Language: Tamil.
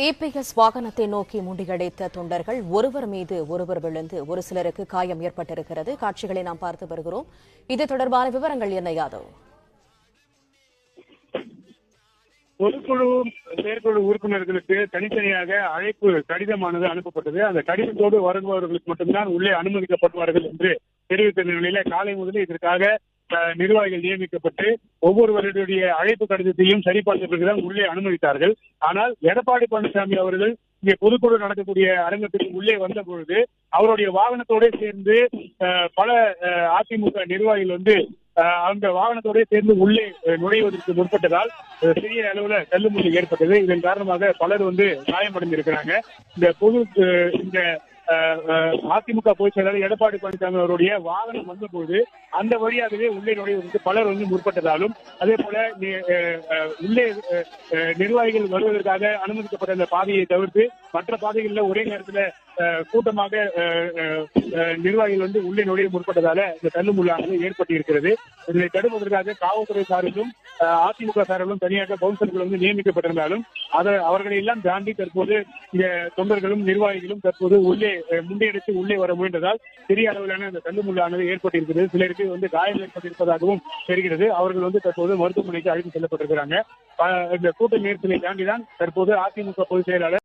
டிவிஎஸ் வாகனத்தை நோக்கி முண்டியடைத்த தொண்டர்கள் ஒருவர் மீது ஒருவர் விழுந்து ஒரு சிலருக்கு காயம் ஏற்பட்டிருக்கிறது. காட்சிகளை நாம் பார்த்து வருகிறோம். இது தொடர்பான விவரங்கள் என்ன யாதவ் பொதுக்குழு செயற்குழு உறுப்பினர்களுக்கு தனித்தனியாக அழைப்பு கடிதமானது அனுப்பப்பட்டது. அந்த கடிதத்தோடு வருபவர்களுக்கு மட்டும்தான் உள்ளே அனுமதிக்கப்படுவார்கள் என்று தெரிவித்த நிலையில காலை முதலில் இதற்காக நிர்வாகிகள் நியமிக்கப்பட்டு ஒவ்வொருவருடைய அழைப்பு கடிதத்தையும் சரிபார்த்த பிறகுதான் உள்ளே அனுமதித்தார்கள். ஆனால் எடப்பாடி பழனிசாமி அவர்கள் இங்கே பொதுக்குழு நடக்கக்கூடிய அரங்கத்துக்கு உள்ளே வந்த பொழுது அவருடைய வாகனத்தோட சேர்ந்து பல அதிமுக நிர்வாகிகள் வந்து அந்த வாகனத்தோட சேர்ந்து உள்ளே நுழைவதற்கு முற்பட்டதால் சிறிய பெரிய அளவுல தள்ளுமுள்ளி ஏற்பட்டது. இதன் காரணமாக பலர் வந்து காயமடைந்திருக்கிறாங்க. இந்த பொது இந்த அதிமுக பொதுச் செயலாளர் எடப்பாடி பழனிசாமி அவருடைய வாகனம் வந்தபோது அந்த வழியாகவே உள்ளே நுழைவதற்கு பலர் வந்து முற்பட்டதாலும் அதே போல நி- அஹ், அஹ், உள்ளே அஹ், அஹ், நிர்வாகிகள் வருவதற்காக அனுமதிக்கப்பட்ட அந்த பாதையை தவிர்த்து மற்ற பாதைகளில் ஒரே நேரத்தில் கூட்டமாக நிர்வாகிகள் வந்து உள்ளே நுழைய முற்பட்டதால இந்த தள்ளுமுள்ளானது ஏற்பட்டிருக்கிறது. இதனை தடுப்பதற்காக காவல்துறை சார்பிலும் அதிமுக சார்பிலும் தனியாக கவுன்சிலர்கள் வந்து நியமிக்கப்பட்டிருந்தாலும் அதை அவர்களை எல்லாம் தாண்டி தற்போது இந்த தொண்டர்களும் நிர்வாகிகளும் தற்போது உள்ளே முன்னெடுத்து உள்ளே வர முயன்றதால் பெரிய அளவிலான இந்த தள்ளுமுள்ளானது ஏற்பட்டிருக்கிறது. சிலருக்கு வந்து காயம் ஏற்பட்டிருப்பதாகவும் தெரிகிறது. அவர்கள் வந்து தற்போது மருத்துவமனைக்கு அழைத்து செல்லப்பட்டிருக்கிறாங்க. இந்த கூட்ட நேரத்தினை தாண்டிதான் தற்போது அதிமுக பொதுச் செயலாளர்